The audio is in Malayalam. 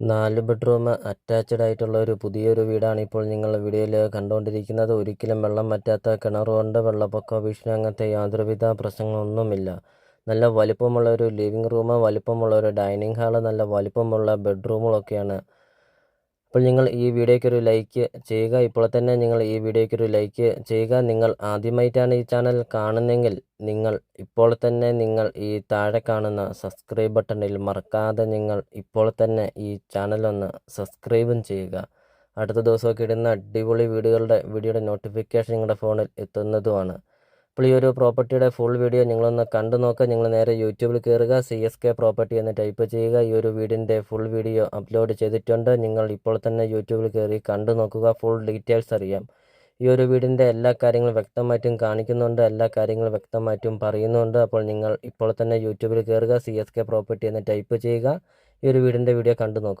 നാല് ബെഡ്റൂം അറ്റാച്ച്ഡ് ആയിട്ടുള്ള ഒരു പുതിയൊരു വീടാണ് ഇപ്പോൾ നിങ്ങൾ വീഡിയോയിൽ കണ്ടുകൊണ്ടിരിക്കുന്നത്. ഒരിക്കലും വെള്ളം വറ്റാത്ത കിണറുകൊണ്ട് വെള്ളപ്പൊക്ക ഭീഷണി അങ്ങനത്തെ യാതൊരുവിധ പ്രശ്നങ്ങളൊന്നുമില്ല. നല്ല വലിപ്പമുള്ള ഒരു ലിവിങ് റൂം വലിപ്പമുള്ള ഒരു ഡൈനിങ് ഹാൾ നല്ല വലിപ്പമുള്ള ബെഡ്റൂമുകളൊക്കെയാണ് അപ്പോൾ നിങ്ങൾ ഈ വീഡിയോയ്ക്ക് ഒരു ലൈക്ക് ചെയ്യുക. ഇപ്പോൾ തന്നെ നിങ്ങൾ ഈ വീഡിയോയ്ക്ക് ഒരു ലൈക്ക് ചെയ്യുക. നിങ്ങൾ ആദ്യമായിട്ടാണ് ഈ ചാനൽ കാണുന്നതെങ്കിൽ നിങ്ങൾ ഇപ്പോൾ തന്നെ നിങ്ങൾ ഈ താഴെ കാണുന്ന സബ്സ്ക്രൈബ് ബട്ടണിൽ മറക്കാതെ നിങ്ങൾ ഇപ്പോൾ തന്നെ ഈ ചാനലൊന്ന് സബ്സ്ക്രൈബും ചെയ്യുക. അടുത്ത ദിവസമൊക്കെ ഇടുന്ന അടിപൊളി വീഡിയോകളുടെ വീഡിയോയുടെ നോട്ടിഫിക്കേഷൻ നിങ്ങളുടെ ഫോണിൽ എത്തുന്നതുമാണ്. അപ്പോൾ ഈ ഒരു പ്രോപ്പർട്ടിയുടെ ഫുൾ വീഡിയോ നിങ്ങളൊന്ന് കണ്ടു നോക്കുക നിങ്ങൾ നേരെ യൂട്യൂബിൽ കയറുക സി എസ് കെ പ്രോപ്പർട്ടി എന്ന് ടൈപ്പ് ചെയ്യുക. ഈ ഒരു വീടിന്റെ ഫുൾ വീഡിയോ അപ്ലോഡ് ചെയ്തിട്ടുണ്ട്. നിങ്ങൾ ഇപ്പോൾ തന്നെ യൂട്യൂബിൽ കയറി കണ്ടു നോക്കുക. ഫുൾ ഡീറ്റെയിൽസ് അറിയാം. ഈ ഒരു വീടിന്റെ എല്ലാ കാര്യങ്ങളും വ്യക്തമായിട്ടും കാണിക്കുന്നുണ്ട്. എല്ലാ കാര്യങ്ങളും വ്യക്തമായിട്ടും പറയുന്നുണ്ട്. അപ്പോൾ നിങ്ങൾ ഇപ്പോൾ തന്നെ യൂട്യൂബിൽ കയറുക സി എസ് കെ പ്രോപ്പർട്ടി എന്ന് ടൈപ്പ് ചെയ്യുക. ഈ ഒരു വീടിന്റെ വീഡിയോ കണ്ടു നോക്കുക